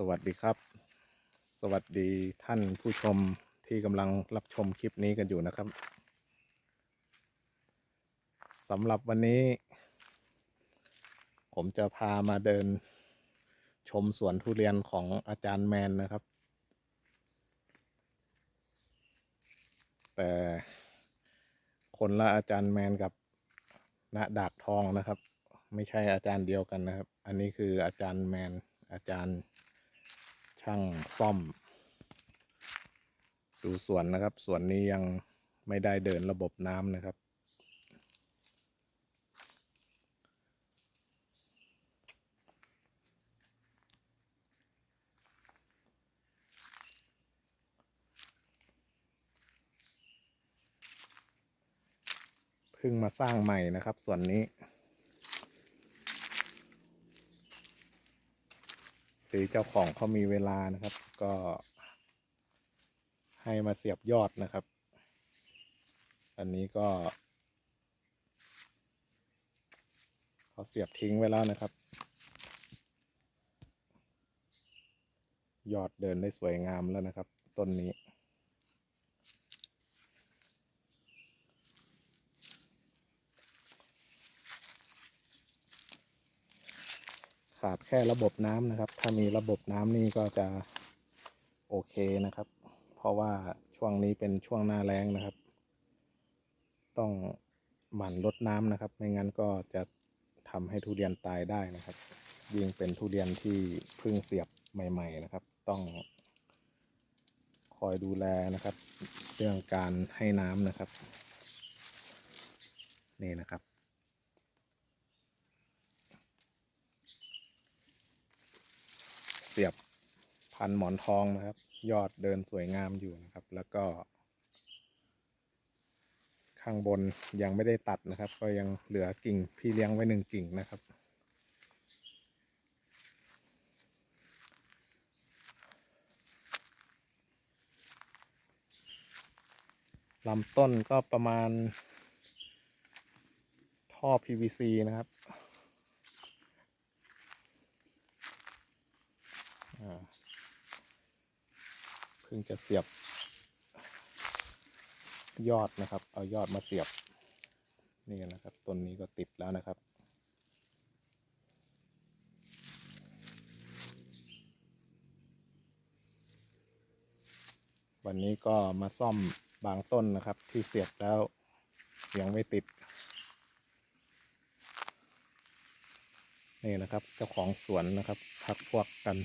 สวัสดีครับ สวัสดีท่านผู้ชมที่กำลังรับชมคลิปนี้กันอยู่นะครับสำหรับวันนี้ ผมจะพามาเดินชมสวนทุเรียนของอาจารย์แมนนะครับ แต่คนละอาจารย์แมนกับณดากทองนะครับ ไม่ใช่อาจารย์เดียวกันนะครับ อันนี้คืออาจารย์แมนอาจารย์ ช่างซ่อม ดูสวนนะครับสวนนี้ยังไม่ได้เดินระบบน้ำนะครับ เพิ่งมาสร้างใหม่นะครับส่วนนี้ รือเจ้าของเขามีเวลานะครับ ก็ ให้มาเสียบยอดนะครับ อันนี้ก็เขาเสียบทิ้งไว้แล้วนะครับ ยอดเดินได้สวยงามแล้วนะครับ ต้นนี้ ขาดแค่ระบบน้ำนะครับ ถ้ามีระบบน้ำนี่ก็จะโอเคนะครับ เพราะว่าช่วงนี้เป็นช่วงหน้าแล้งนะครับ ต้องหมั่นลดน้ำนะครับ ไม่งั้นก็จะทำให้ทุเรียนตายได้นะครับ ยิ่งเป็นทุเรียนที่เพิ่งเสียบใหม่ ๆนะครับ ต้องคอยดูแลนะครับ เรื่องการให้น้ำนะครับ นี่นะครับ เสียบพันหมอนทองนะครับ ยอดเดินสวยงามอยู่นะครับ แล้วก็ ข้างบนยังไม่ได้ตัดนะครับ ก็ยังเหลือกิ่งพี่เลี้ยงไว้หนึ่งกิ่งนะครับ ลำต้นก็ประมาณท่อ PVC นะครับอ่า เพิ่งจะเสียบ ยอดนะครับ เอายอดมาเสียบ นี่นะครับ ต้นนี้ก็ติดแล้วนะครับ วันนี้ก็มาซ่อมบางต้นนะครับ ที่เสียบแล้วยังไม่ติดนี่นะครับเจ้าของสวนนะครับพักพวกกัน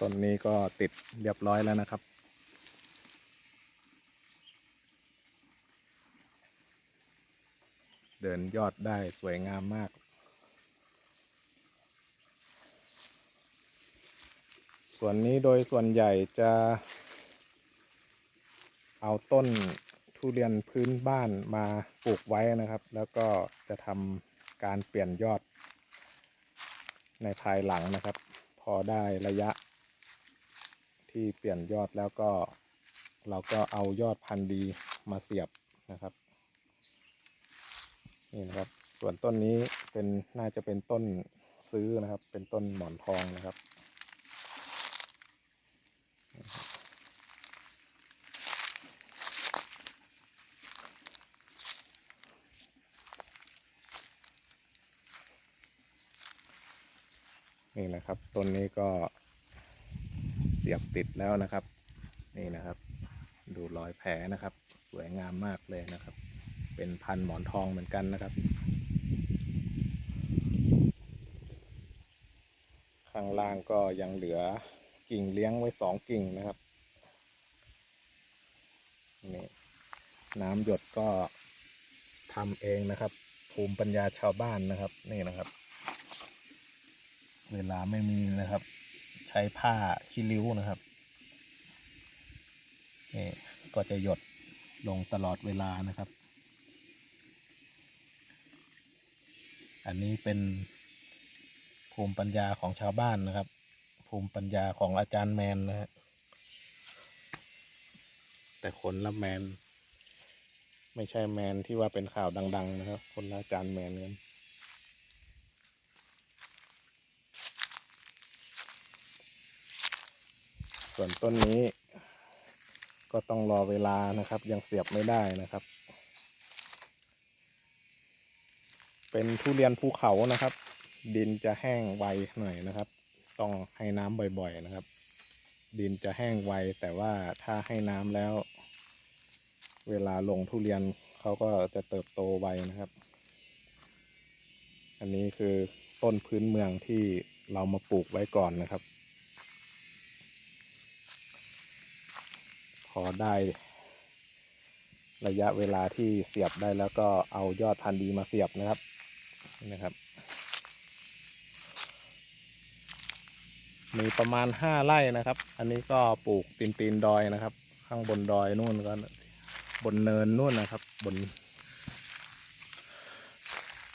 ต้นนี้ก็ติดเรียบร้อยแล้วนะครับ เดินยอดได้สวยงามมากส่วนนี้โดยส่วนใหญ่จะ เอาต้นทุเรียนพื้นบ้านมาปลูกไว้นะครับ แล้วก็จะทำการเปลี่ยนยอดในภายหลังนะครับ พอได้ระยะ ที่เปลี่ยนยอดแล้วก็ เราก็เอายอดพันธุ์ดีมาเสียบนะครับ นี่นะครับ ส่วนต้นนี้เป็นน่าจะเป็นต้นซื้อนะครับ เป็นต้นหมอนทองนะครับ นี่นะครับต้นนี้ก็ สียบติดแล้วนะครับ นี่นะครับ ดูรอยแผลนะครับ สวยงามมากเลยนะครับ เป็นพันหมอนทองเหมือนกันนะครับ ข้างล่างก็ยังเหลือกิ่งเลี้ยงไว้สองกิ่งนะครับนี่น้ำหยดก็ทำเองนะครับ ภูมิปัญญาชาวบ้านนะครับ นี่นะครับ เวลาไม่มีนะครับ ใช้ผ้าขี้ริ้วนะครับนี่ก็จะหยดลงตลอดเวลานะครับ อันนี้เป็นภูมิปัญญาของชาวบ้านนะครับ ภูมิปัญญาของอาจารย์แมนนะฮะแต่คนละแมน ไม่ใช่แมนที่ว่าเป็นข่าวดัง ๆ นะครับ คนละอาจารย์แมนกัน ส่วนต้นนี้ ก็ต้องรอเวลานะครับ ยังเสียบไม่ได้นะครับ เป็นทุเรียนภูเขานะครับ ดินจะแห้งไวหน่อยนะครับ ต้องให้น้ำบ่อยๆนะครับ ดินจะแห้งไวแต่ว่าถ้าให้น้ำแล้ว เวลาลงทุเรียนเขาก็จะเติบโตไวนะครับ อันนี้คือต้นพื้นเมืองที่เรามาปลูกไว้ก่อนนะครับ พอได้ ระยะเวลาที่เสียบได้แล้วก็เอายอดพันธุ์ดีมาเสียบนะครับนะครับ มีประมาณห้าไร่นะครับ อันนี้ก็ปลูกตีนตีนดอยนะครับ ข้างบนดอยนู่นก็บนเนินนู่นนะครับ บน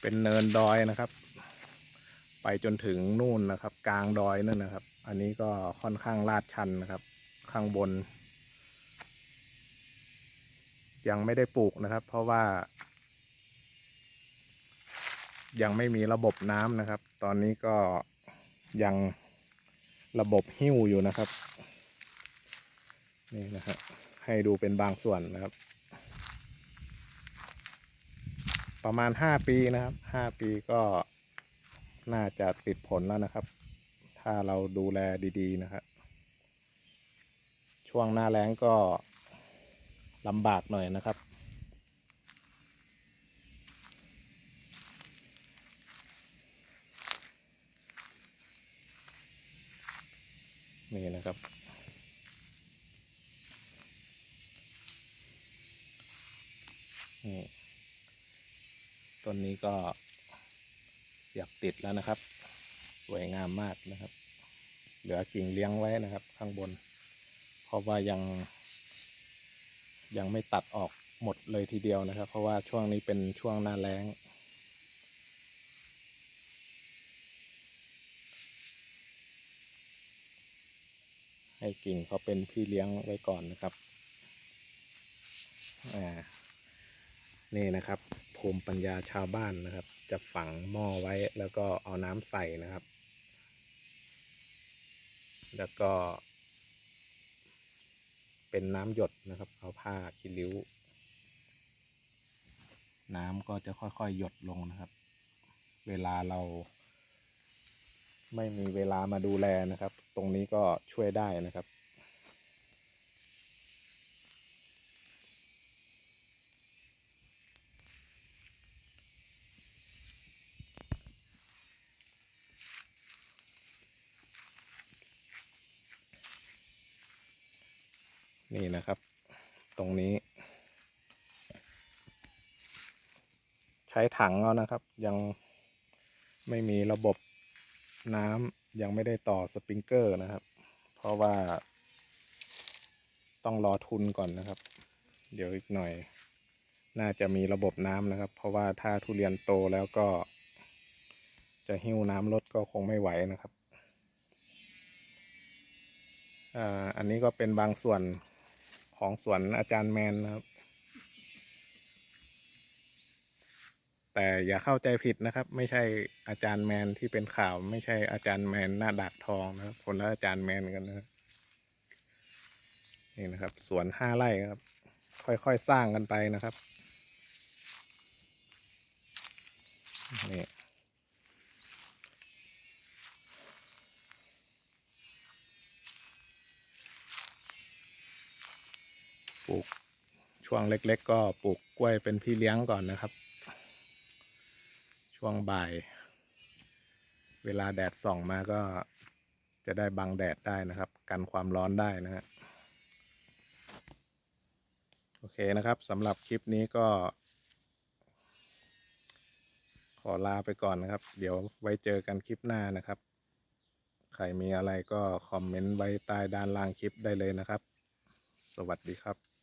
เป็นเนินดอยนะครับ ไปจนถึงนู่นนะครับ กลางดอยนั่นนะครับ อันนี้ก็ค่อนข้างลาดชันนะครับ ข้างบน ยังไม่ได้ปลูกนะครับ เพราะว่า ยังไม่มีระบบน้ำนะครับ ตอนนี้ก็ยังระบบหิ้วอยู่นะครับ นี่นะครับให้ดูเป็นบางส่วนนะครับ ประมาณห้าปีนะครับห้าปีก็น่าจะติดผลแล้วนะครับ ถ้าเราดูแลดี ๆ นะครับ ช่วงหน้าแล้งก็ ลำบากหน่อยนะครับ นี่นะครับนี่ต้นนี้ก็เสียบติดแล้วนะครับ สวยงามมากนะครับ เหลือกิ่งเลี้ยงไว้นะครับ ข้างบน เพราะว่ายัง ยังไม่ตัดออกหมดเลยทีเดียวนะครับ เพราะว่าช่วงนี้เป็นช่วงหน้าแล้ง ให้กิ่งเขาเป็นพี่เลี้ยงไว้ก่อนนะครับอ่านี่นะครับภูมิปัญญาชาวบ้านนะครับ จะฝังหม้อไว้แล้วก็เอาน้ำใส่นะครับ แล้วก็ เป็นน้ำหยดนะครับ เอาผ้าคีริ้ว น้ำก็จะค่อยๆหยดลงนะครับ เวลาเราไม่มีเวลามาดูแลนะครับ ตรงนี้ก็ช่วยได้นะครับ นี่นะครับ ตรงนี้ ใช้ถังเอานะครับ ยังไม่มีระบบน้ำยังไม่ได้ต่อสปริงเกอร์นะครับ เพราะว่า ต้องรอทุนก่อนนะครับ เดี๋ยวอีกหน่อย น่าจะมีระบบน้ำนะครับ เพราะว่าถ้าทุเรียนโตแล้วก็ จะหิ้วน้ำลดก็คงไม่ไหวนะครับอ่าอันนี้ก็เป็นบางส่วน ของสวนอาจารย์แมนนะครับ แต่อย่าเข้าใจผิดนะครับ ไม่ใช่อาจารย์แมนที่เป็นข่าว ไม่ใช่อาจารย์แมนหน้าดากทองนะครับคนละอาจารย์แมนกันนะนี่นะครับ สวนห้าไร่ครับ ค่อยๆสร้างกันไปนะครับนี่ ปลูกช่วงเล็ก ๆ ก็ปลูกกล้วยเป็นพี่เลี้ยงก่อนนะครับ ช่วงบ่าย เวลาแดดส่องมาก็จะได้บังแดดได้นะครับ กันความร้อนได้นะฮะโอเคนะครับสำหรับคลิปนี้ก็ ขอลาไปก่อนนะครับ เดี๋ยวไว้เจอกันคลิปหน้านะครับ ใครมีอะไรก็คอมเมนต์ไว้ใต้ด้านล่างคลิปได้เลยนะครับสสวัสดีครับ